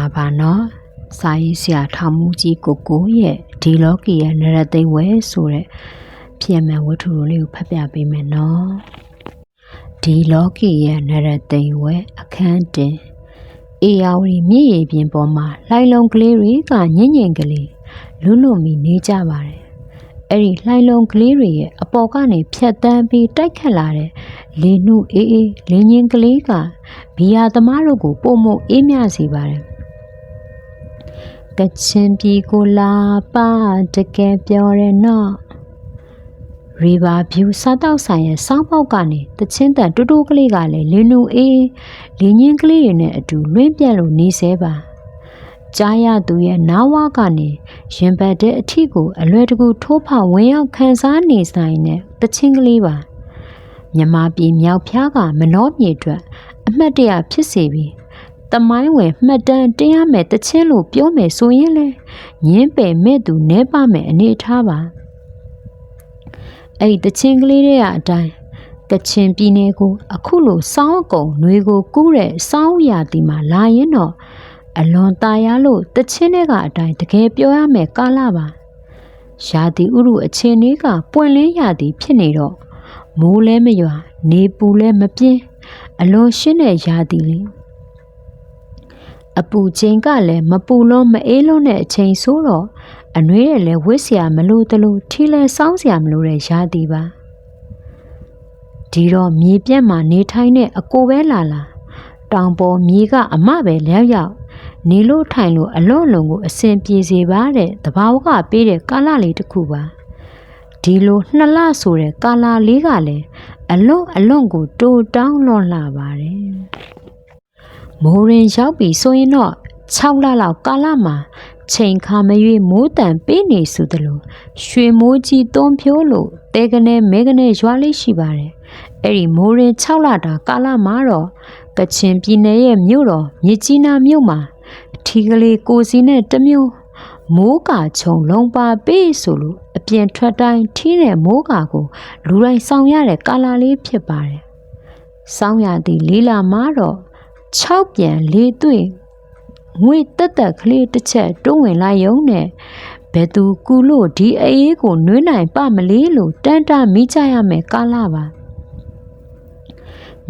မှာပါနော်စာရေးဆရာထောင်မူကြီးကိုကိုရဲ့ဒီလောကီရဲ့နရသိမ့်ဝဲဆိုတဲ့ပြင်မှန်ဝတ္ထုလေးကိုဖတ်ပြပေးမယ်နော်ဒီလောကီရဲ့နရသိမ့်ဝဲအခန်းတင်အေယာဝတီမြည်ရည်ပြင်ပေါ်မှာလှိုင်လုံးကလေးတွေကညင်ညင်ကလေးလွတ်လွတ်မီနေကြပါတယ်အဲ့ဒီလှိုင်လုံးကလေးတွေရဲ့အပေါ်ကနေဖြတ်တန်းပြီးတိုက်ခတ်လာတဲ့လေနှုအေးအေးလင်းချင်းကလေးကဘီယာသမားတို့ကိုပုံမအေးမြစေပါတယ် ကချင်ပြည်ကိုလာပါတကယ်ပြောတယ်နော်ရီဘာဗျူစားတောက်ဆိုင်ရဲ့စောင်းပေါက်ကနေတချင်းတန်တူတူကလေးကလည်းလင်းနူအေးလင်းချင်းကလေးတွေနဲ့အတူလွင့်ပြက်လို့နေဆဲပါကြားရသူရဲ့နားဝါကနေရင်ပတ်တဲ့အထီကိုအလွယ်တကူထိုးဖောက်ဝင်ရောက်ခံစားနေဆိုင်တဲ့တချင်းကလေးပါမြမပြည်မြောက်ဖျားကမနှောမြေအတွက်အမှတ်တရဖြစ်စေပြီး တမိုင်းဝင်မှတ်တမ်းတရားမဲ့တချင်းလို့ပြောမယ်ဆိုရင်လေညင်းပယ်မဲ့သူနဲပါမယ်အနေထားပါအဲ့ဒီတချင်းကလေးတွေကအတိုင်းကချင်ပြည်နယ်ကို အခုလိုစောင်းအကုံຫນွေကိုကူးတဲ့စောင်းရာတီမှာလာရင်တော့အလွန်ตายရလို့တချင်းတွေကအတိုင်းတကယ်ပြောရမယ်ကာလပါရာတီဥရုအချင်းလေးကပွင့်လင်းရာတီဖြစ်နေတော့မိုးလဲမရွာနေပူလဲမပြင်းအလွန်ရှင်းတဲ့ရာတီလေး အပူချိန်ကလည်းမပူလို့မအေးလို့တဲ့အချိန်ဆိုတော့အနှွေးရလည်းဝစ်စရာမလိုသလိုထီလဲစောင်းစရာမလိုတဲ့ရာသီပါဒီတော့မြေပြန့်မှာနေထိုင်တဲ့အကိုပဲလာလာတောင်ပေါ်မြေကအမပဲလျောက်ရောက်နေလို့ထိုင်လို့အလွန်လုံကိုအဆင်ပြေစေပါတဲ့တဘာဝကပေးတဲ့ကာလလေးတစ်ခုပါဒီလိုနှစ်လဆိုတဲ့ကာလလေးကလည်းအလွန်အလွန်ကိုတိုးတောင်းလွန်လာပါတယ် မိုးရင်ရောက်ပြီဆိုရင်တော့6လလောက်ကာလမှာချိန်ခါမရွေးမိုးတန်ပေးနေဆိုသလိုရွှေမိုးကြီးတွန်းဖြိုးလို့တဲကနေမဲကနေရွာလေးရှိပါတယ်အဲ့ဒီမိုးရင်6လတာကာလမှာတော့ကချင်ပြည်နယ်ရဲ့မြို့တော်မြစ်ကြီးနားမြို့မှာထီကလေးကိုစီနဲ့တမျိုးမိုးကာခြုံလုံးပါပေးဆိုလို့အပြင်ထွက်တိုင်းထီးတဲ့မိုးကာကိုလူတိုင်းဆောင်ရတဲ့ကာလာလေးဖြစ်ပါတယ်။ဆောင်းရသည့်လေးလာမှာတော့ 6ပြန်လေးသွင်းငွေတက်တက်ကလေးတစ်ချက်တွန်းဝင်လိုက်ရုံနဲ့ဘယ်သူကူလို့ဒီအေးကိုနွေးနိုင်ပမလေးလို့တန်တာမိကြရမယ်ကာလာပါ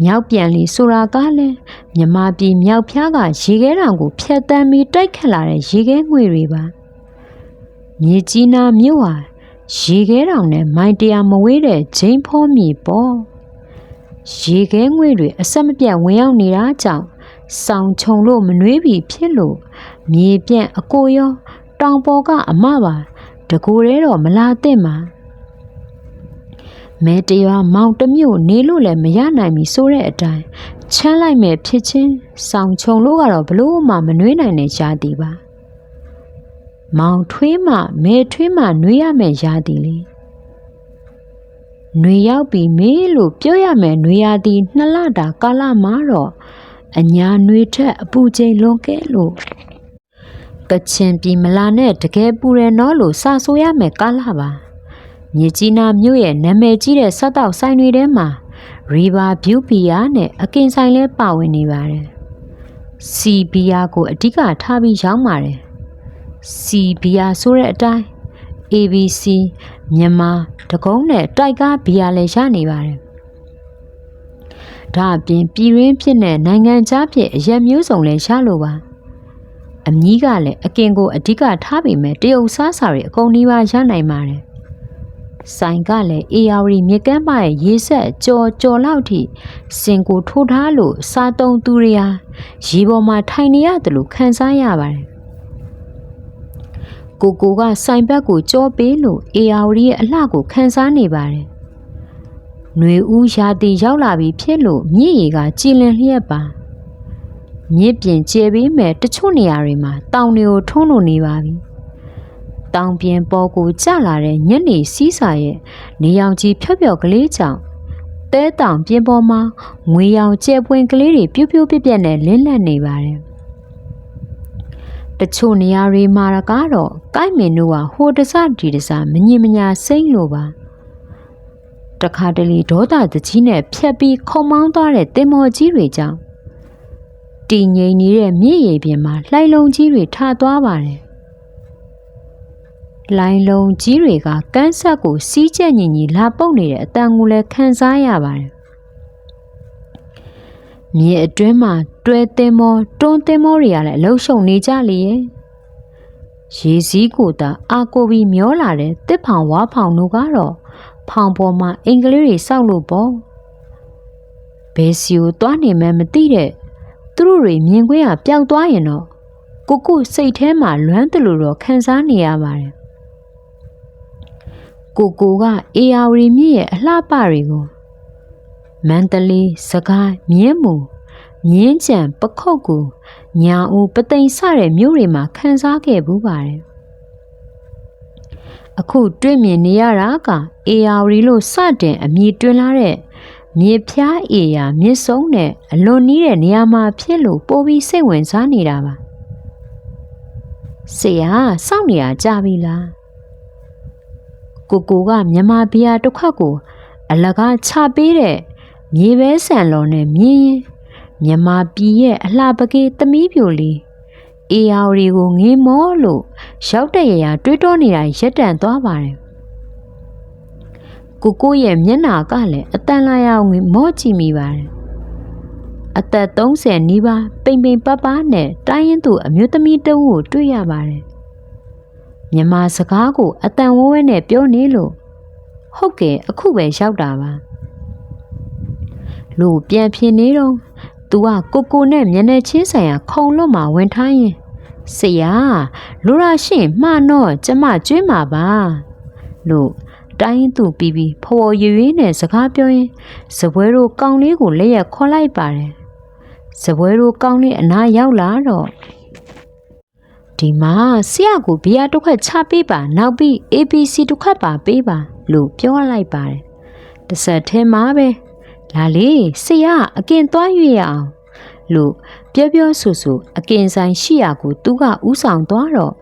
မြောက်ပြန်လီဆိုတာကလည်းမြမပြည်မြောက်ဖျားကရေခဲတောင်ကိုဖျက်တမ်းပြီးတိုက်ခတ်လာတဲ့ရေခဲငွေတွေပါမြေကြီးနာမြို့ဟာရေခဲတောင်နဲ့မိုင်တရာမဝေးတဲ့ဂျိန်းဖောမြေပေါ့ ရေခဲငွေတွေအဆက်မပြတ်ဝင်ရောက်နေတာကြောင့်စောင်ခြုံလို့မနှွေးပြီဖြစ်လို့မြေပြန့်အကိုရော တောင်ပေါ်ကအမပါတကူရဲတော့မလာသင့်ပါမဲတရွာမောင်တမျိုးနေလို့လည်းမရနိုင်ပြီဆိုတဲ့အတိုင်းချမ်းလိုက်မဲ့ဖြစ်ချင်းစောင်ခြုံလို့ကတော့ဘလို့မှမနှွေးနိုင်တဲ့ရှားတီပါမောင်ထွေးမှမဲထွေးမှနှွေးရမယ့်ရှားတီလေ နှွေရောက်ပြီမေးလို့ပြောရမယ်နှွေရသည်နှစ်လတာကာလမှာတော့အညာနှွေထက်အပူချိန်လွန်ကဲလို့ကချင်ပြည်မလာနဲ့တကယ်ပူရနော်လို့စာဆိုရမယ်ကာလပါမြကြီးနာမြို့ရဲ့နာမည်ကြီးတဲ့ဆက်တောက်ဆိုင်တွေထဲမှာ River View Beer နဲ့အကင်ဆိုင်လဲပါဝင်နေပါတယ်။ C Beer ကိုအဓိကထားပြီးရောင်းပါတယ်။ C Beer ဆိုတဲ့အတိုင်း ABC မြန်မာတကုံးနဲ့တိုက်ကားဘီယာလည်းရနေပါတယ်။ဒါအပြင်ပြည်ရင်းဖြစ်တဲ့နိုင်ငံခြားဖြစ်အရက်မျိုးစုံလည်းရလို့ပါ။အမီးကလည်းအကင်ကိုအဓိကထားပေမဲ့တရုတ်စားစာတွေအကုန်နီးပါးရနိုင်ပါတယ်။ဆိုင်ကလည်း AR မြေကမ်းပါရဲ့ရေဆက်ကြော်ကြော်လောက်ထိစင်ကိုထိုးထားလို့စားသုံးသူတွေဟာရေပေါ်မှာထိုင်နေရတယ်လို့ခံစားရပါတယ်။ ကိုကိုကဆိုင်ဘက်ကိုကြောပေးလို့ AR ရဲ့အလှကိုခံစားနေပါတယ်။ຫນွေဦးရာတီရောက်လာပြီဖြစ်လို့မြစ်ရေကကြည်လင်လျက်ပါ။မြစ်ပြင်ကျဲပြီးမဲ့တချို့နေရာတွေမှာတောင်တွေကိုထုံးလို့နေပါပြီ။တောင်ပြင်ပေါ်ကိုကျလာတဲ့ညနေစီးစာရဲ့နေရောင်ကြီးဖြော့ဖြော့ကလေးကြောင့်တဲတောင်ပြင်ပေါ်မှာငွေရောင်ကျဲပွင့်ကလေးတွေပြူးပြူးပြက်ပြက်နဲ့လင်းလက်နေပါတယ်။ တချို့နေရာတွေမှာကတော့ကိုက်မင်တို့ကဟိုတစဒီတစမငြင်မညာစိမ့်လို့ပါတခါတလေဒေါသတကြီးနဲ့ဖြတ်ပြီးခုံမောင်းသွားတဲ့တင်မော်ကြီးတွေကြောင့်ဒတည်ငြိမ်နေတဲ့မြင့်ရည်ပြင်မှာလှိုင်လုံးကြီးတွေထသွားပါတယ်လိုင်းလုံးကြီးတွေကကန်းဆက်ကိုစီးကျက်ညီညီလာပုတ်နေတဲ့အတန်ကိုလည်းခံစားရပါတယ်မြေအတွင်းမှာ တွဲတင်မောတွန်းတင်မောတွေကလည်းအလုရှုံနေကြလေရဲ့ရေစည်းကိုသာအာကိုပြီးမျောလာတဲ့တစ်ဖောင်ဝါဖောင်တို့ကတော့ဖောင်ပေါ်မှာအင်္ဂလိပ်တွေစောက်လို့ပေါ့ဘယ်စီကိုသွားနေမှန်းမသိတဲ့သူတို့တွေမြင်ကွင်းကပျောက်သွားရင်တော့ကိုကိုစိတ်ထဲမှာလွမ်းတလူတော့ခံစားနေရပါတယ်ကိုကိုကအေယာဝတီမြစ်ရဲ့အလှပတွေကိုမန္တလေးစကိုင်းမြင်းမူ မြင်းကြံပခုတ်ကူညာဦးပသိမ်စတဲ့မြို့တွေမှာခံစားခဲ့ဘူးပါတယ်အခုတွေ့မြင်နေရတာကအေယာဝတီလို့စတင်အမည်တွင်လာတဲ့မြေဖျားအေယာမြစ်ဆုံးနဲ့အလွန်နီးတဲ့နေရာမှာဖြစ်လို့ပိုပြီးစိတ်ဝင်စားနေတာပါဆရာစောင့်နေရကြပြီလားကိုကိုကမြမဘီယာတစ်ခွက်ကို အလကားချပေးတဲ့မြေပဲဆန်လော်နဲ့မြင်းရင် မြမပြည်ရဲ့အလှပကေးသမီးပြိုလေးအေယာရီကိုငေးမောလို့ရောက်တဲ့ရရာတွေးတောနေတာရက်တန်သွားပါတယ်ကိုကိုရဲ့မျက်နာကလည်းအတန်လာရအောင်မော့ကြည့်မိပါတယ်အသက်30နီးပါးပိန်ပိန်ပပနဲ့တိုင်းရင်သူအမျိုးသမီးတဦးကိုတွေ့ရပါတယ်မြန်မာစကားကိုအတန်ဝဲဝဲနဲ့ပြောနေလို့ဟုတ်ကဲ့အခုပဲရောက်တာပါလူပြန်ဖြစ်နေတော့ သူကကိုကိုနဲ့မျက်နှာချင်းဆိုင်ရာခုံလွတ်မှာဝင်ထိုင်းရင်ဆရာလူရရှင်မှားတော့ကျမကျွေးမှာပါလို့တိုင်းသူပြီးပြီးဖော်ရွရွနဲ့စကားပြောရင်စပွဲတို့ကောင်းလေးကိုလက်ရက်ခေါ်လိုက်ပါတယ်စပွဲတို့ကောင်းလေးအနားရောက်လာတော့ဒီမှာဆရာကိုဘီယာတစ်ခွက်ချပေးပါနောက်ပြီး ABC တစ်ခွက်ပါပေးပါလို့ပြောလိုက်ပါတယ်တစ်ဆက်ထဲမှာပဲ လာလေဆရာအကင်သွားရွေရအောင်လို့ပြောပြောဆိုဆိုအကင်ဆိုင်ရှိရာကိုသူကဥဆောင်သွားတော့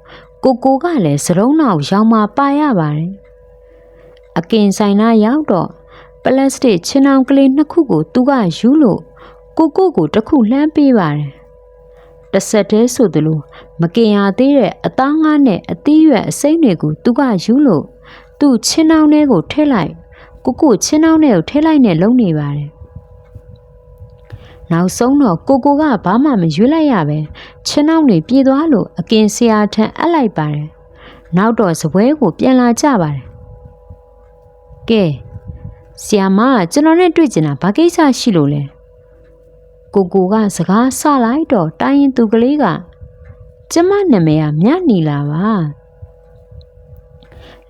ကိုကိုကလည်းစရုံးနောက်ရောင်မှပါရပါတယ်အကင်ဆိုင်နာရောက်တော့ပလတ်စတစ်ချင်းအောင်ကလေးနှစ်ခုကိုသူကယူလို့ကိုကိုကိုတစ်ခုလှမ်းပေးပါတယ်တစ်ဆက်တည်းဆိုသလိုမကင်ရသေးတဲ့အသားငါးနဲ့အသီးရွက်အစိမ့်တွေကိုသူကယူလို့သူ့ချင်းအောင်ထဲကိုထည့်လိုက် ကိုကိုချင်းအောင်ထဲကိုထည့်လိုက်နဲ့လုံနေပါတယ်နောက်ဆုံးတော့ကိုကိုကဘာမှမရွေးလိုက်ရပဲချင်းအောင်တွေပြေးသွားလို့အကင်ဆရာထံအပ်လိုက်ပါတယ်နောက်တော့စပွဲကိုပြန်လာကြပါတယ်ကဲဆီယာမကျွန်တော်နဲ့တွေ့ကျင်တာဘာကိစ္စရှိလို့လဲကိုကိုကစကားဆလိုက်တော့တိုင်းရင်သူကလေးကကျမနာမည်ကမြတ်နီလာပါ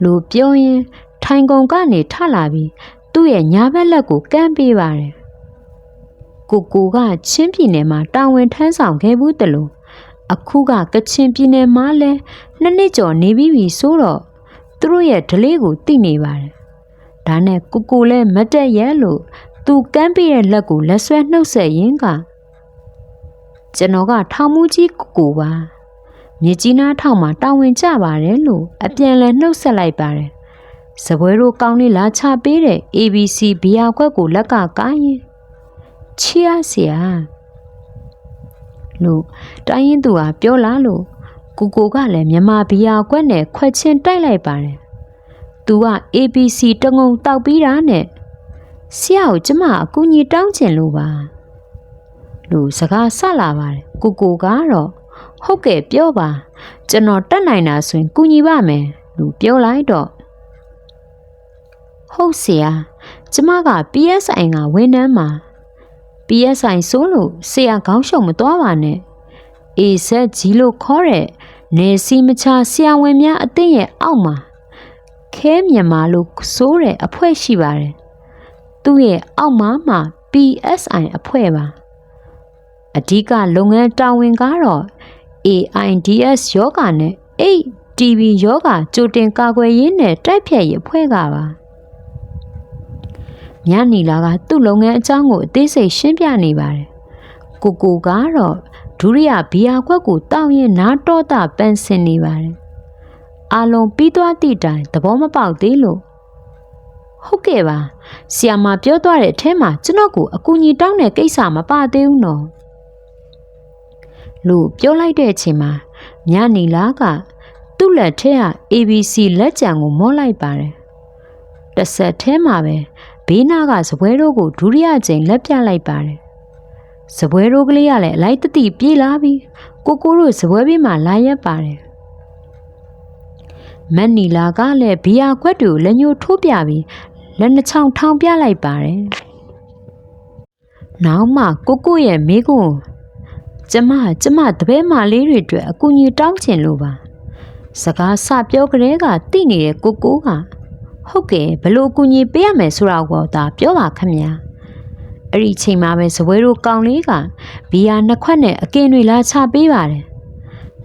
လူပြောရင် ထိုင်ကုန်ကနေထလာပြီးသူ့ရဲ့ညာဘက်လက်ကိုကမ်းပေးပါတယ်ကိုကိုကချင်းပြည်နယ်မှာတာဝန်ထမ်းဆောင်ခဲ့ဘူးတလို့အခုကကချင်ပြည်နယ်မှာလဲနှစ်နှစ်ကျော်နေပြီးပြီဆိုတော့သူတို့ရဲ့ဒလေးကိုသိနေပါတယ်ဒါနဲ့ကိုကိုလည်းမတက်ရဲလို့သူကမ်းပြတဲ့လက်ကိုလက်ဆွဲနှုတ်ဆက်ရင်းကကျွန်တော်ကထောင်မူကြီးကိုကိုပါမြေကြီးနားထောင်မှာတာဝန်ကျပါတယ်လို့အပြန်လဲနှုတ်ဆက်လိုက်ပါတယ် စပွဲတို့ကောင်းလေးလာချပေးတဲ့ ABC ဘီယာခွက်ကိုလက်ကကိုင်းရင်ချီရစရာလို့တိုင်းရင်သူဟာပြောလာလို့ကိုကိုကလည်းမြမဘီယာခွက်နဲ့ခွက်ချင်းတိုက်လိုက်ပါတယ်။ "तू က ABC တငုံတောက်ပြီးတာနဲ့ဆရာကိုကျမအကူညီတောင်းချင်လို့ပါ။လို့စကားဆလာပါတယ်။ကိုကိုကတော့ဟုတ်ကဲ့ပြောပါကျွန်တော်တက်နိုင်တာဆိုရင်ကူညီပါမယ်။လို့ပြောလိုက်တော့ ဟုတ်ဆရာကျမက PSI ကဝန်ထမ်းမှာ PSI ဆိုလို့ဆရာခေါင်းရှုံမသွားပါနဲ့အေဆက်ကြီးလို့ခေါ်တဲ့နေစီမချဆရာဝန်များအသင်းရဲ့အောက်မှာခဲမြန်မာလို့ဆိုတဲ့အဖွဲ့ရှိပါတယ်သူ့ရဲ့အောက်မှာမှ PSI အဖွဲ့ပါအဓိကလုပ်ငန်းတာဝန်ကတော့ AIDS ယောဂနဲ့ HTV ယောဂကြိုတင်ကာကွယ်ရေးနဲ့တိုက်ဖျက်ရေးအဖွဲ့ကပါ ညနီလာကသူ့လုပ်ငန်းအကြောင်းကိုအသေးစိတ်ရှင်းပြနေပါတယ်ကိုကိုကတော့ဒုရိယဘီယာခွက်ကိုတောင်းရင်နားတော့တာပန်းစင်နေပါတယ်အာလုံးပြီးသွားသည့်တိုင်သဘောမပေါက်သေးလို့ဟုတ်ကဲ့ပါဆီယာမပြောသွားတဲ့အထဲမှာကျွန်တော်ကိုအကူအညီတောင်းတဲ့ကိစ္စမပါသေးဘူးနော်လို့ပြောလိုက်တဲ့အချိန်မှာမြနီလာကသူ့လက်ထဲက ABC လက်ကြံကိုမော့လိုက်ပါတယ်တစ်ဆက်ထဲမှာပဲ ဘေးနားကစပွဲတို့ကိုဒုတိယကြိမ်လက်ပြလိုက်ပါတယ်စပွဲတို့ကလေးကလည်းအလိုက်တတိပြေးလာပြီးကိုကိုတို့စပွဲဘေးမှာလာရက်ပါတယ်မန်နီလာကလည်းဘီယာခွက်တွေကိုလက်ညှိုးထိုးပြပြီးလက်နှချောင်းထောင်ပြလိုက်ပါတယ်နောက်မှကိုကိုရဲ့မိကွန်းကျမကျမတပည့်မလေးတွေအတွက်အကူအညီတောင်းချင်လို့ပါစကားစပြောကြတဲ့ကတိနေတဲ့ကိုကိုက ဟုတ်ကဲ့ဘလို့အကူအညီပေးရမယ်ဆိုတာကိုသာပြောပါခင်ဗျာအဲ့ဒီချိန်မှာပဲဇပွဲတို့ကောင်လေးကဘီယာနှစ်ခွက်နဲ့အကင်တွေလာချပေးပါတယ်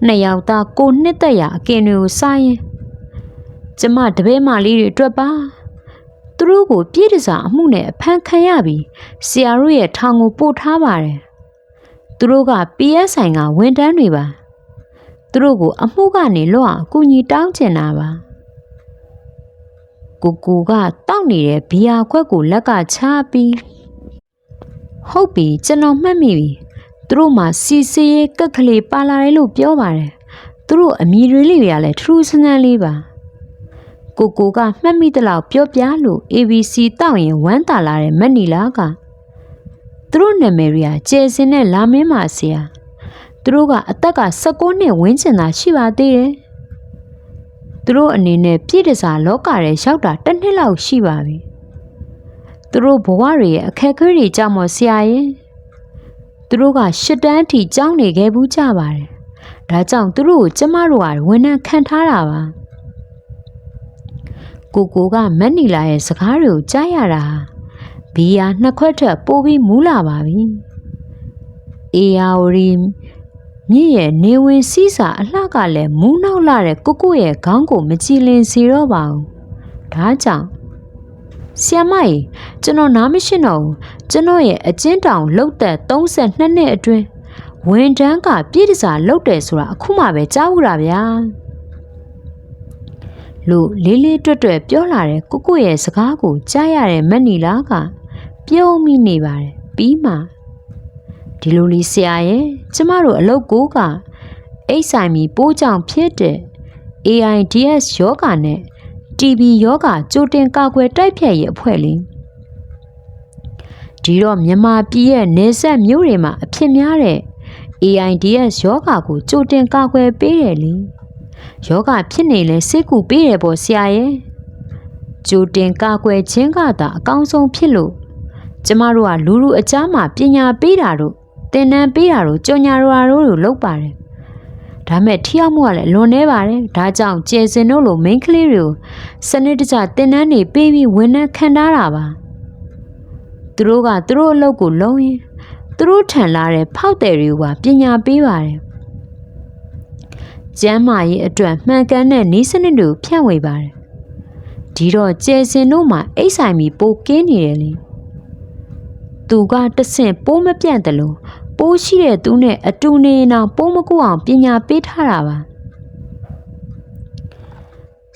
နှစ်ယောက်သားကိုနှစ်သက်ရအကင်တွေကိုစားရင်ကျမတပည့်မလေးတွေအတွက်ပါသူတို့ကိုပြည့်တစားအမှုနဲ့အဖမ်းခံရပြီးဆရာတို့ရဲ့ထောင်ကိုပို့ထားပါတယ်သူတို့က PSI ကဝန်တန်းတွေပါသူတို့ကိုအမှုကနေလွတ်အောင်အကူအညီတောင်းချင်တာပါ ကိုကိုကတောက်နေတဲ့ဘီယာခွက်ကိုလက်ကချပြီးဟုတ်ပြီကျွန်တော်မှတ်မိပြီသူတို့မှစီစီရဲကက်ကလေးပါလာတယ်လို့ပြောပါတယ်သူတို့အမီတွေလေးတွေကလည်းထူးဆန်းဆန်းလေးပါကိုကိုကမှတ်မိသလောက်ပြောပြလို့ ABC တောက်ရင်ဝမ်းသာလာတဲ့မက်နီလာကသူတို့နာမည်တွေကကျယ်စင်တဲ့လာမင်းမာဆရာသူတို့ကအသက်က16နှစ်ဝန်းကျင်သာရှိပါသေးတယ် သူတို့အနေနဲ့ပြည့်တစားလောကထဲရောက်တာတစ်နှစ်လောက်ရှိပါပြီသူတို့ဘဝတွေရဲ့အခက်အခဲတွေကြောင့်မဆရာရင်သူတို့ကရှစ်တန်းထိကျောင်းနေခဲ့ဘူးကြပါတယ်ဒါကြောင့်သူတို့ကိုကျမတို့ကဝန်ထမ်းခံထားတာပါကိုကိုကမက်နီလာရဲ့စကားတွေကိုကြားရတာဘီယာနှစ်ခွက်ထက်ပိုပြီးမူးလာပါပြီအေယာဝရီ မြင့်ရဲ့နေဝင်စီးစာအလှကလည်းမူးနောက်လာတဲ့ကိုကိုရဲ့ခေါင်းကိုမကြည်လင်စေတော့ပါဘူးဒါကြောင့်ဆီယမကြီးကျွန်တော်နားမရှိတော့ဘူးကျွန်တော်ရဲ့အကျဉ်းတောင်လှုပ်သက်32နှစ်အတွင်းဝန်တန်းကပြည့်တစားလှုပ်တယ်ဆိုတာအခုမှပဲကြားဦးတာဗျာလို့လေးလေးတွတ်တွတ်ပြောလာတဲ့ကိုကိုရဲ့စကားကိုကြားရတဲ့မက်နီလာကပြုံးမိနေပါတယ်ပြီးမှ ဒီလိုလေးဆရာရဲ့ကျမတို့အလုပ်ကိုကအိတ်ဆိုင်မီပိုးကြောင်ဖြစ်တဲ့ AIDS ယောဂနဲ့ TB ယောဂကြိုတင်ကာကွယ်တိုက်ဖျက်ရေးအဖွဲ့လေးဒီတော့မြန်မာပြည်ရဲ့နေဆက်မြို့တွေမှာအဖြစ်များတဲ့ AIDS ယောဂကိုကြိုတင်ကာကွယ်ပေးတယ်လေယောဂဖြစ်နေလဲစိတ်ကူပေးတယ်ပေါ့ဆရာရဲ့ကြိုတင်ကာကွယ်ခြင်းကသာအကောင်းဆုံးဖြစ်လို့ကျမတို့ကလူလူအကြားမှာပညာပေးတာတို့ သင်တန်းပေးတာတို့ကြော်ညာတော်တို့တို့လုပ်ပါတယ်ဒါမဲ့ထိရောက်မှုကလည်းလွန်နေပါတယ်ဒါကြောင့်ကျယ်စင်တို့လို main ကလေးတွေကိုစနစ်တကျသင်တန်းတွေပေးပြီးဝန်ထမ်းခံထားတာပါသူတို့ကသူတို့အလုပ်ကိုလုံးရင်သူတို့ထန်လာတဲ့ဖောက်တယ်တွေကပညာပေးပါတယ်ကျမ်းမာရေးအတွက်မှန်ကန်တဲ့နည်းစနစ်တွေကိုဖြန့်ဝေပါတယ်ဒီတော့ကျယ်စင်တို့မှာအိတ်ဆိုင်ပြီးပိုကင်းနေတယ်လေသူကတဆင့်ပိုးမပြန့်တယ်လို့ ပိုးရှိတဲ့သူနဲ့အတူနေအောင်ပိုးမကူအောင်ပညာပေးထားတာပါ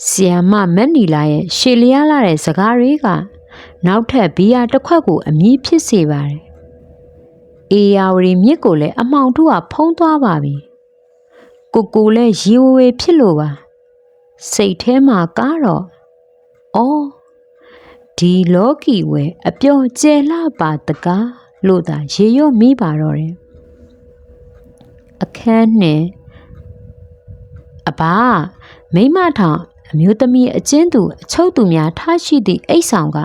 ဆီယမမက်နီလာရဲ့ရှေလျားလာတဲ့စကားတွေကနောက်ထပ်ဘီယာတစ်ခွက်ကိုအမြည်ဖြစ်စေပါတယ်အေယာဝရီမြစ်ကိုလည်းအမောင်တို့ကဖုံးသွားပါပြီကိုကိုလည်းရေဝဝေဖြစ်လို့ပါစိတ်ထဲမှာကားတော့အော်ဒီလောကီဝဲအပျော်ကျဲလာပါတကား လို့သာရေရွမိပါတော့တယ်အခန်းနဲ့အဘာမိမထောင်အမျိုးသမီးအချင်းသူအချုပ်သူများထားရှိသည့်အိတ်ဆောင်က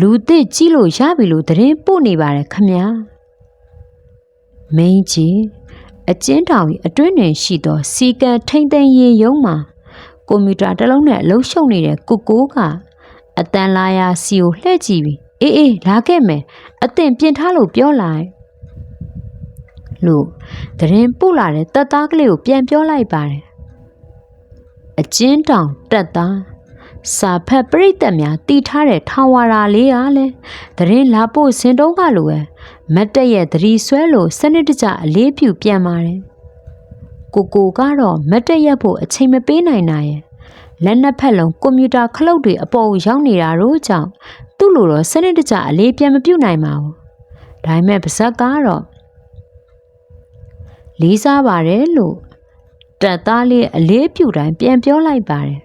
လူသစ်ကြီးလို့ရပြီလို့သတင်းပို့နေပါတယ်ခမညာမင်းကြီးအကျဉ်းထောင်၏အတွင်းတွင်ရှိသော စီကံထိမ့်သိမ်းရေးရုံးမှာကွန်ပျူတာတစ်လုံးနဲ့အလုပ်ရှုပ်နေတဲ့ကိုကိုကအတန်လာယာစီကိုလှည့်ကြည့်ပြီး အေးအေးလာခဲ့မယ်အသင်ပြင်ထားလို့ပြောလိုက်လို့တရင်ပို့လာတဲ့တက်သားကလေးကိုပြန်ပြောလိုက်ပါတယ်အကျဉ်းတောင်တက်သားစာဖက်ပြိတ္တများတီထားတဲ့ထောင်ဝါရာလေးအားလဲတရင်လာပို့စင်တုံးကလိုပဲမတ်တက်ရဲ့သတိဆွဲလို့စနစ်တကျအလေးပြုပြန်ပါတယ်ကိုကိုကတော့မတ်တက်ရက်ဖို့အချိန်မပေးနိုင်နိုင်ရဲ့လက်နှစ်ဖက်လုံးကွန်ပျူတာခလုတ်တွေအပေါ်ရောက်နေတာတို့ကြောင့် သူ့လိုတော့စနစ်တကျအလေးပြန်မပြုတ်နိုင်ပါဘူးဒါပေမဲ့ပါဇက်ကတော့လေးစားပါတယ်လို့တက်သားလေးအလေးပြူတိုင်းပြန်ပြောလိုက်ပါတယ်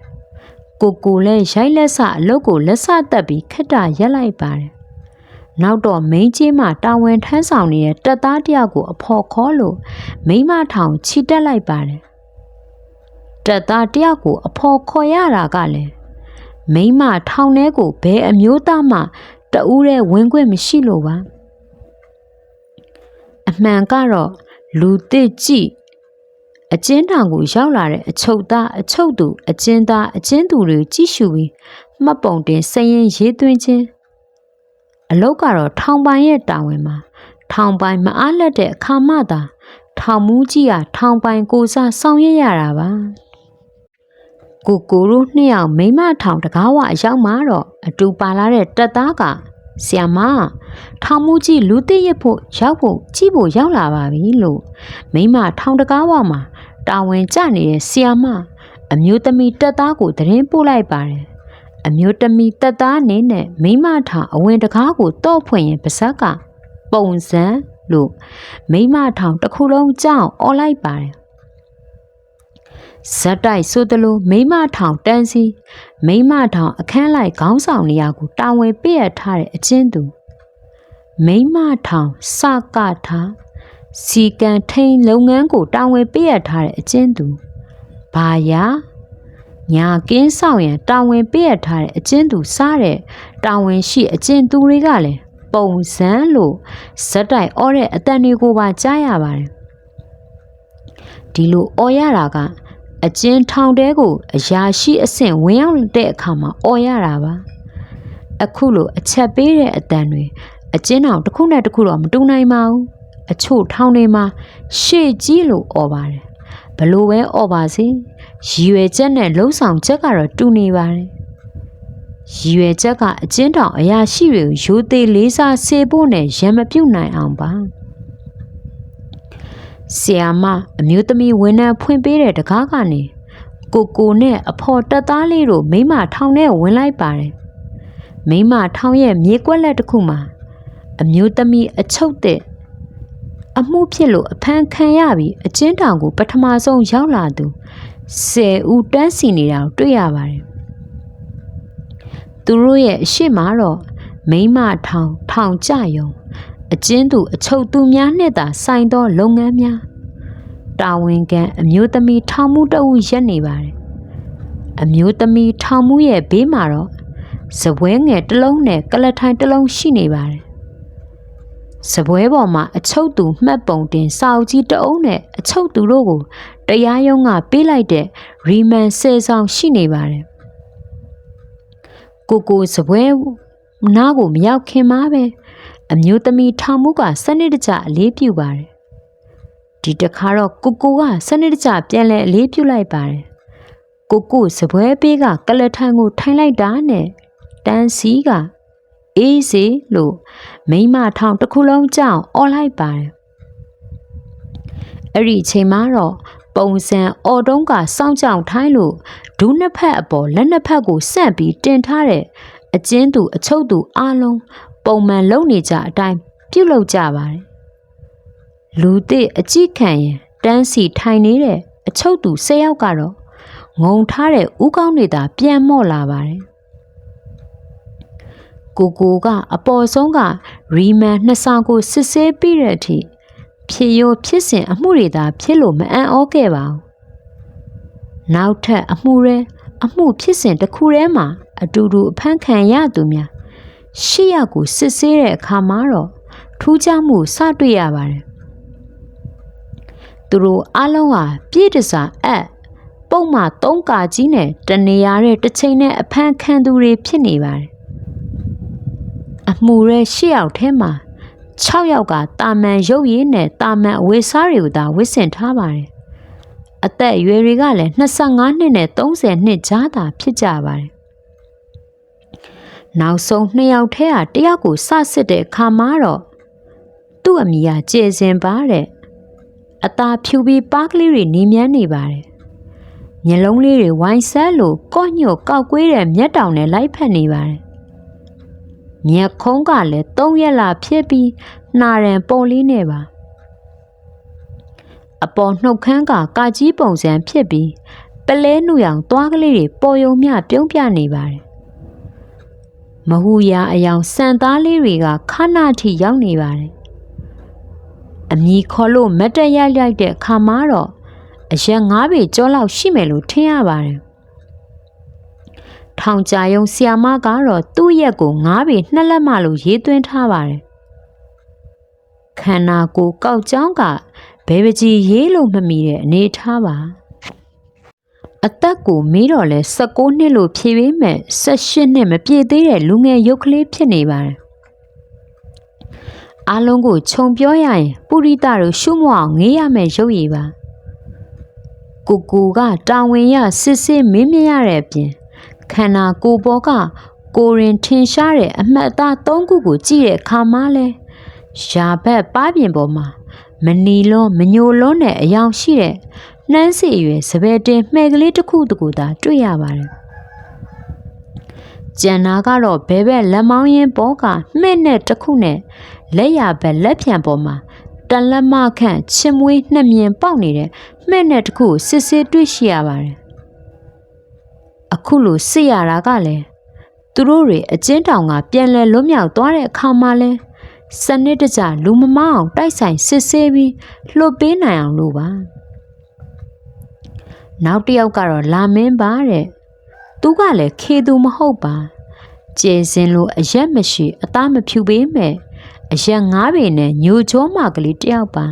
ကိုကိုလည်းရိုက်လက်ဆအလုတ်ကိုလက်ဆတက်ပြီးခက်တာရက်လိုက်ပါတယ်နောက်တော့မင်းကြီးမှတာဝန်ထမ်းဆောင်နေတဲ့တက်သားတယောက်ကိုအဖော်ခေါ်လို့မိမထောင်ချီတက်လိုက်ပါတယ်တက်သားတယောက်ကိုအဖော်ခေါ်ရတာကလည်း မိမထောင်ထဲကိုဘယ်အမျိုးသားမှတဦးတဲ့ဝင်ခွင့်မရှိလို့ပါအမှန်ကတော့လူတစ်ကြည့်အကျဉ်းထောင်ကိုရောက်လာတဲ့အချုပ်သားအချုပ်သူအကျဉ်းသားအကျဉ်းသူတွေကြည့်ရှုပြီးမှတ်ပုံတင်စရင်ရေးသွင်းခြင်းအလုတ်ကတော့ထောင်ပိုင်ရဲ့တာဝန်မှာထောင်ပိုင်မအားလက်တဲ့အခါမှသာထောင်မူးကြီးကထောင်ပိုင်ကိုစားဆောင်ရွက်ရတာပါ ကိုကိုတို့နှစ်ယောက်မိမထောင်တကားဝအရောက်မှာတော့အတူပါလာတဲ့တက်သားကဆီယမထောင်မူးကြီးလူသိရဖို့ရောက်ဖို့ကြည့်ဖို့ရောက်လာပါပြီလို့မိမထောင်တကားဝမှာတာဝန်ကျနေတဲ့ဆီယမအမျိုးသမီးတက်သားကိုသတင်းပို့လိုက်ပါတယ်အမျိုးသမီးတက်သားအနေနဲ့မိမထောင်အဝင်တကားကိုတော့ဖွင့်ရင်ပါဇက်ကပုံစံလို့မိမထောင်တစ်ခုလုံးကြောင်းអော်လိုက်ပါတယ် ဇက်တိုက်ဆိုသလိုမိမထောင်တန်းစီမိမထောင်အခန်းလိုက်ခေါင်းဆောင်နေရကိုတာဝန်ပေးရထားတဲ့အချင်းသူမိမထောင်စကထားစီကံထိန်လုပ်ငန်းကိုတာဝန်ပေးရထားတဲ့အချင်းသူဘာယာညာကင်းဆောင်ရန်တာဝန်ပေးရထားတဲ့အချင်းသူစားတဲ့တာဝန်ရှိအချင်းသူတွေကလည်းပုံစံလို့ဇက်တိုက်အော်တဲ့အတန်တွေကိုပါကြားရပါတယ်ဒီလိုအော်ရတာက အကျဉ်ထောင်တဲကိုအရာရှိအဆင့်ဝင်ရောက်တဲ့အခါမှာအော်ရတာပါအခုလိုအချက်ပေးတဲ့အတန်တွေအကျဉ်ထောင်တစ်ခုနဲ့တစ်ခုတော့မတူနိုင်ပါဘူးအချို့ထောင်တွေမှာရှေ့ကြီးလို့អော်ပါတယ်ဘလို့ပဲអော်ပါစေရည်ရွယ်ချက်နဲ့လှုံ့ဆော်ချက်ကတော့တူနေပါတယ်ရည်ရွယ်ချက်ကအကျဉ်းထောင်အရာရှိတွေကိုရိုသေလေးစားစေဖို့နဲ့ရံမပြုတ်နိုင်အောင်ပါ ဆီယာမအမျိုးသမီးဝန်ထမ်းဖွင့်ပေးတဲ့တကားကနေကိုကိုနဲ့အဖော်တက်သားလေးတို့မိမထောင်ထဲဝင်လိုက်ပါတယ်မိမထောင်ရဲ့မြေကွက်လက်တစ်ခုမှာအမျိုးသမီးအချုပ်တဲ့အမှုဖြစ်လို့အဖမ်းခံရပြီးအကျဉ်းထောင်ကိုပထမဆုံးရောက်လာသူ10ဦးတန်းစီနေတာကိုတွေ့ရပါတယ်သူတို့ရဲ့အရှိမတော့မိမထောင်ထောင်ကြယုံ အကျဉ်းသူအချုပ်သူများနဲ့သာဆိုင်သောလုပ်ငန်းများတာဝန်ခံအမျိုးသမီးထောင်မှုတအုပ်ရက်နေပါတယ်အမျိုးသမီးထောင်မှုရဲ့ဘေးမှာတော့ဇပွဲငယ်တစ်လုံးနဲ့ကလထိုင်တစ်လုံးရှိနေပါတယ်စပွဲပေါ်မှာအချုပ်သူမှတ်ပုံတင်စာအုပ်ကြီးတအုပ်နဲ့အချုပ်သူတို့ကိုတရားရုံးကပေးလိုက်တဲ့ရီမန်ဆယ်ဆောင်ရှိနေပါတယ်ကိုကိုစပွဲနားကိုမရောက်ခင်မှာပဲ အမျိုးသမီးထောင်မှုကစနစ်တကျအလေးပြုပါတယ်ဒီတခါတော့ကိုကိုကစနစ်တကျပြန်လဲအလေးပြုလိုက်ပါတယ်ကိုကိုစပွဲပေးကကလထန်ကိုထိုင်လိုက်တာနဲ့တန်းစီကအေးစေလို့မိမထောင်တစ်ခုလုံးကြောင်អော်လိုက်ပါတယ်အဲ့ဒီအချိန်မှာတော့ပုံစံအော်တုံးကစောင့်ကြောင်ထိုင်းလို့ဒူးနှစ်ဖက်အပေါ်လက်နှစ်ဖက်ကိုဆန့်ပြီးတင်ထားတဲ့အကျဉ်းသူအချုပ်သူအားလုံး ပုံမှန်လုံနေကြအတိုင်းပြုတ်လောက်ကြပါတယ်လူသည့်အကြည့်ခံရင်တန်းစီထိုင်နေတဲ့အချုပ်သူ၁၀ယောက်ကတော့ငုံထားတဲ့ဥကောင်းတွေသာပြန်မော့လာပါတယ်ကိုကိုကအပေါ်ဆုံးကရီမန်နှစ်ဆောင်ကိုစစ်ဆေးပြီးတဲ့အထိဖြစ်ရောဖြစ်စဉ်အမှုတွေသာဖြစ်လို့မအံ့ဩခဲ့ပါဘူးနောက်ထပ်အမှုရဲအမှုဖြစ်စဉ်တစ်ခုထဲမှာအတူတူအဖမ်းခံရသူများ ရှစ်ယောက်ကိုစစ်ဆေးတဲ့အခါမှာတော့ထူးခြားမှုစတွေ့ရပါတယ်သူတို့အလုံးဟာပြည့်တစားအပ်ပုံမှန်၃ကာကြီးနဲ့တနေရာတဲ့တစ်ချိန်နဲ့အဖမ်းခံသူတွေဖြစ်နေပါတယ်အမှုရဲ၈ယောက်ထဲမှာ6ယောက်ကတာမန်ရုပ်ရည်နဲ့တာမန်အဝေးစားတွေကိုသာဝစ်ဆင်ထားပါတယ်အသက်အရွယ်တွေကလည်း25နှစ်နဲ့30နှစ်ကြားသာဖြစ်ကြပါတယ် နောက်ဆုံးနှစ်ယောက်ထဲကတယောက်ကိုစစစ်တဲ့အခါမှာတော့သူ့အမိကကျေစင်ပါတဲ့အตาဖြူပြီးပါးကလေးတွေနေမြန်းနေပါတယ်မျက်လုံးလေးတွေဝိုင်းဆဲလို့ကော့ညို့ကောက်ကွေးတဲ့မျက်တောင်နဲ့လိုက်ဖက်နေပါတယ်မျက်ခုံးကလည်း၃ရက်လာဖြစ်ပြီးနှာရန်ပေါ်လေးနဲ့ပါအပေါ်နှုတ်ခမ်းကကာကြီးပုံစံဖြစ်ပြီးပလဲနုရောင်သွားကလေးတွေပေါ်ယုံမျှပြုံးပြနေပါတယ် မဟူရာအယောင်စံသားလေးတွေကခဏထိရောက်နေပါတယ်အမီခေါ်လို့မတ်တက်ရိုက်လိုက်တဲ့ခါမှာတော့အရက်ငါးပေကျော်လောက်ရှိမယ်လို့ထင်ရပါတယ်ထောင်ကြယုံဆီယာမကတော့သူ့ရက်ကိုငါးပေနှစ်လက်မလို့ရေးသွင်းထားပါတယ်ခန္ဓာကိုယ်ကောက်ကြောင်းကဘဲပကြီးရေးလို့မမီတဲ့အနေထားပါ အသက်ကိုမေးတော့လဲ16နှစ်လို့ဖြေပေးမဲ့18နှစ်မပြည့်သေးတဲ့လူငယ်ရုပ်ကလေးဖြစ်နေပါတယ်အားလုံးကိုခြုံပြောရရင်ပုရိသတို့ရှုမအောင်ငေးရမယ်ရုပ်ရည်ပါကိုကိုကတာဝန်ရစစ်စစ်မင်းမရတဲ့အပြင်ခန္ဓာကိုယ်ပေါ်ကကိုရင်ထင်ရှားတဲ့အမှတ်အသား၃ခုကိုကြည့်တဲ့အခါမှလဲရှားဘက်ပါပြင်ပေါ်မှာမနီလွန်းမညိုလွန်းတဲ့အယောင်ရှိတဲ့ နှမ်းစီရွယ်စပယ်တင်မှဲကလေးတစ်ခုတကူသာတွေ့ရပါတယ်ကျန်နာကတော့ဘဲဘက်လက်မောင်းရင်းပေါ်ကမှဲ့နဲ့တစ်ခုနဲ့လက်ရဘက်လက်ဖြံပေါ်မှာတလက်မခန့်ချင်မွေးနှစ်မြင်ပေါက်နေတဲ့မှဲ့နဲ့တစ်ခုစစ်စစ်တွေ့ရှိရပါတယ်အခုလိုစစ်ရတာကလည်းသူတို့တွေအကျဉ်းတောင်ကပြန်လဲလွတ်မြောက်သွားတဲ့အခါမှာလဲစနစ်တကျလူမမအောင်တိုက်ဆိုင်စစ်ဆေးပြီးလှုပ်ပေးနိုင်အောင်လို့ပါ နောက်တစ်ယောက်ကတော့လာမင်းပါတဲ့သူကလည်းခေသူမဟုတ်ပါကျေစင်လိုအရက်မရှိအသားမဖြူပေးမဲ့အရက်ငါးပေနဲ့ညိုချောမကလေးတယောက်ပါ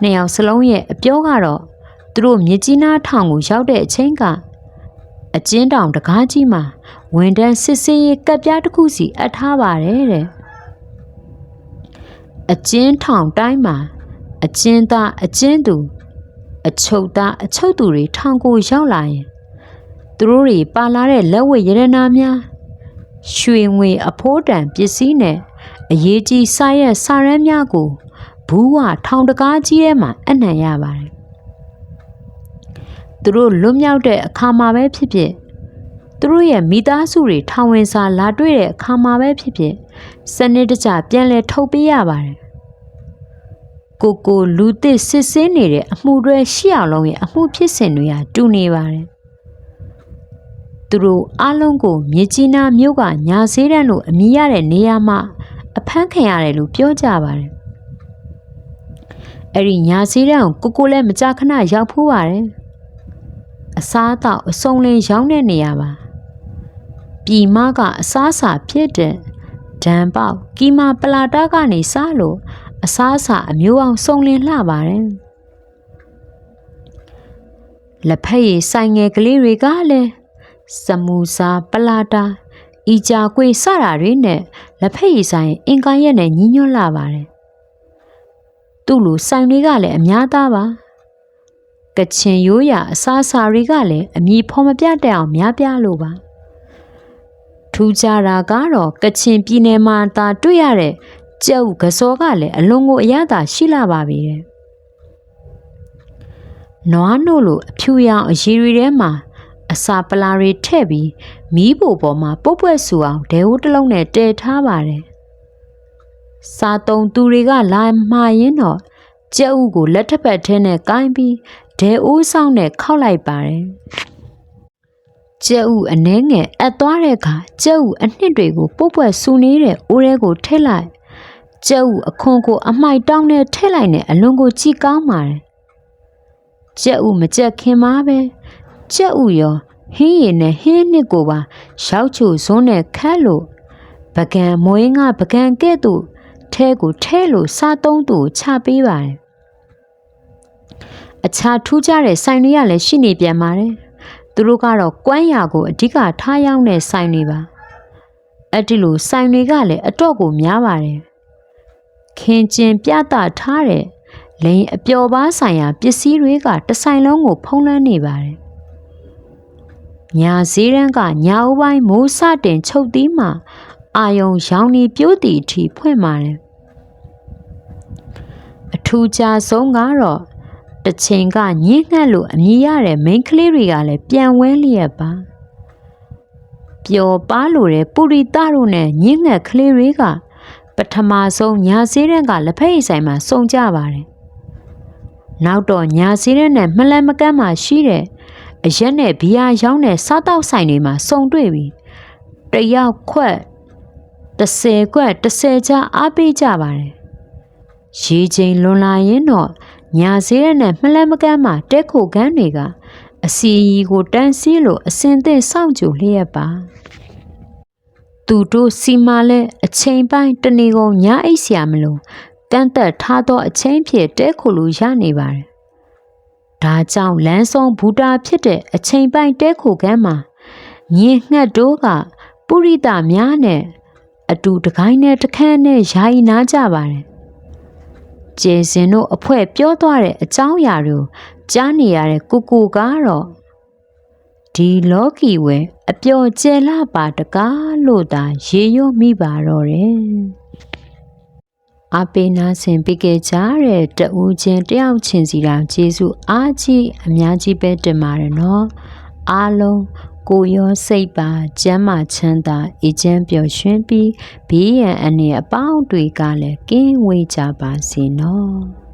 နှစ်ယောက်စလုံးရဲ့အပြောကတော့သူတို့မြကြီးနားထောင်ကိုရောက်တဲ့အချိန်ကအကျဉ်းတောင်တကားကြီးမှာဝန်တန်းစစ်စင်းရေးကပ်ပြားတစ်ခုစီအပ်ထားပါတယ်တဲ့အကျဉ်းထောင်တိုင်းမှာအကျဉ်းသားအကျဉ်းသူ အချုပ်သားအချုပ်သူတွေထောင်ကိုရောက်လာရင်သူတို့တွေပါလာတဲ့လက်ဝတ်ရတနာများရွှေငွေအဖိုးတန်ပစ္စည်းနဲ့အရေးကြီးစာရက်စာရမ်းများကိုဘူးဝထောင်တကားကြီးထဲမှာအနှံရပါတယ်သူတို့လွတ်မြောက်တဲ့အခါမှာပဲဖြစ်ဖြစ်သူတို့ရဲ့မိသားစုတွေထောင်ဝင်စာလာတွေ့တဲ့အခါမှာပဲဖြစ်ဖြစ်စနစ်တကျပြန်လဲထုတ်ပေးရပါတယ် ကိုကိုလူသစ်စစ်စင်းနေတဲ့အမှုတွေရှိအောင်လုံးရဲ့အမှုဖြစ်စဉ်တွေကတူနေပါတယ်သူတို့အားလုံးကိုမြေကြီးနားမြို့ကညာစေးတန်းလို့အမည်ရတဲ့နေရာမှာအဖမ်းခံရတယ်လို့ပြောကြပါတယ်အဲ့ဒီညာစေးတန်းကိုကိုကိုလည်းမကြခဏရောက်ဖူးပါတယ်အစားအသောက်အစုံလင်ရောင်းတဲ့နေရာပါပြည်မကအစားအစာဖြစ်တဲ့ဒံပေါက်ကီမာပလာတာကနေစားလို့ အစားအစာအမျိုးအောင်စုံလင်လှပါတယ်လက်ဖက်ရည်ဆိုင်ငယ်ကလေးတွေကလည်းစမူစာပလာတာအီကြာကွေစတာတွေနဲ့လက်ဖက်ရည်ဆိုင်အင်ကာရက်နဲ့ညီညွတ်လာပါတယ်သူ့လူဆိုင်တွေကလည်းအများသားပါကချင်ရိုးရာအစားအစာတွေကလည်းအမည်ဖော်မပြတတ်အောင်များပြားလို့ပါထူးခြားတာကတော့ကချင်ပြည်နယ်မှာသာတွေ့ရတဲ့ ကျုပ်ကစောကလည်းအလွန်ကိုအရသာရှိလာပါပြီတဲ့နွားနို့လိုအဖြူရောင်အရည်တွေထဲမှာအစာပလာတွေထည့်ပြီးမီးပိုပေါ်မှာပုတ်ပွက်ဆူအောင်ဒဲဝတစ်လုံးနဲ့တည်ထားပါတယ်စားတုံသူတွေကလာမှားရင်တော့ကျဲဥကိုလက်ထပ်ပတ်ထဲနဲ့ကိုင်းပြီးဒဲအိုးဆောင်နဲ့ခောက်လိုက်ပါတယ်ကျဲဥအနှဲငယ်အပ်သွားတဲ့အခါကျဲဥအနှစ်တွေကိုပုတ်ပွက်ဆူနေတဲ့အိုးထဲကိုထည့်လိုက် ကျဲဥအခွန်ကိုအမိုက်တောင်းနဲ့ထည့်လိုက်နဲ့အလွန်ကိုကြည်ကောင်းပါတယ်ကျဲဥမကြက်ခင်မှာပဲကျက်ဥရောဟင်းရည်နဲ့ဟင်းနှစ်ကိုပါရောက်ချိုဇွန်းနဲ့ခတ်လို့ပကံမွေးငါပကံကဲ့သို့ထဲကိုထဲလို့စားသုံးသူချပေးပါတယ်အခြားထူးခြားတဲ့ဆိုင်တွေကလည်းရှိနေပြန်ပါတယ်သူတို့ကတော့ကွမ်းရာကိုအဓိကထားရောက်တဲ့ဆိုင်တွေပါအဲ့ဒီလိုဆိုင်တွေကလည်းအတော့ကိုများပါတယ် ခင်ကျင်ပြတာထားတဲ့လိန်အပျော်ပါးဆိုင်ရာပစ္စည်းတွေကတဆိုင်လုံးကို ဖုံးလွှမ်းနေပါတယ်ညာစည်းရန်ကညာဦးပိုင်းမိုးစတင်ချုပ်သီးမှအာယုံရောင်နေပြိုးတီထီဖွင့်ပါတယ်အထူးခြားဆုံးကတော့တချိန်ကညင်းငှက်လို့အမည်ရတဲ့မိန်းကလေးတွေကလည်းပြန်ဝဲလျက်ပါပျော်ပါလို့တဲ့ပုရိသတို့နဲ့ညင်းငှက်ကလေးတွေက ပထမဆုံးညာစည်းရန်ကလက်ဖက်ရည်ဆိုင်မှာစုံကြပါတယ်နောက်တော့ညာစည်းရဲနဲ့မလန်မကန်းမှရှိတဲ့အရက်နဲ့ဘီယာရောင်းတဲ့စားတောက်ဆိုင်တွေမှာစုံတွေ့ပြီတယောက်ခွက်30ခွက်30ချအားပေးကြပါတယ်ရေချိန်လွန်လာရင်တော့ညာစည်းရဲနဲ့မလန်မကန်းမှတဲခိုကန်းတွေကအစီအီကိုတန်းစီးလို့အစင်သင့်စောင့်ကြိုလျက်ပါ သူတို့စီမာလဲအချိန်ပိုင်းတနေကုန်ညအိတ်ဆရာမလို့ကန့်သက်ထားသောအချိန်ဖြစ်တဲခိုလို့ရနေပါတယ်။ဒါကြောင့်လမ်းဆုံးဘူတာဖြစ်တဲ့အချိန်ပိုင်းတဲခိုကမ်းမှာညင်ငှက်တို့ကပုရိသများနဲ့အတူတကိုင်းနဲ့တခန်းနဲ့ယာယီနာကြပါတယ်။ကျေစင်တို့အဖွဲပြောသွားတဲ့အကြောင်းအရာတွေကိုကြားနေရတဲ့ကိုကိုကတော့ ဒီလောကီဝဲအပျော်ကျဲလာပါတကားလို့သာရေရွမိပါတော့တယ်။အပေနာဆင်ပေးခဲ့ကြတဲ့တဦးချင်းတယောက်ချင်းစီတောင်ကျေးဇူးအားကြီးအများကြီးပဲတင်ပါတယ်နော်။အားလုံးကိုယ်ရောစိတ်ပါကျမ်းမာချမ်းသာအေးချမ်းပျော်ရွှင်ပြီးဘေးရန်အနေအပေါင်းတွေကလည်းကင်းဝေးကြပါစေနော်။